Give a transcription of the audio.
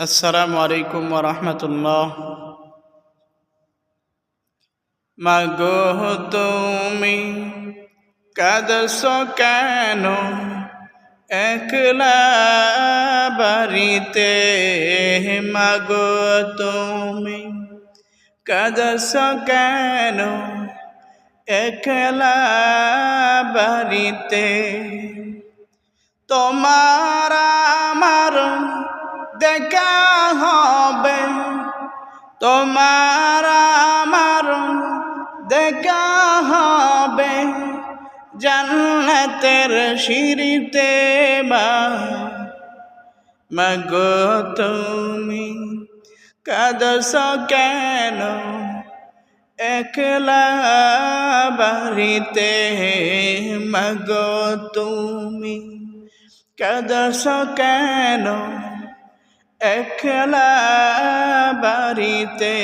আসসালামু আলাইকুম রহমতুল্লাহ মাগো তুমি কাদস কেন? একলা বাড়িতে মাগো তুমি কাদস কেন? একলা বাড়িতে তোমার আমার দেখা হবে। তোমার আমার দেখা হবে। জান্নাতের সিঁড়িতে মা মাগো তুমি কাদস কেন? একলা বাড়িতে মাগো তুমি কাদস কেন? একলা বাড়িতে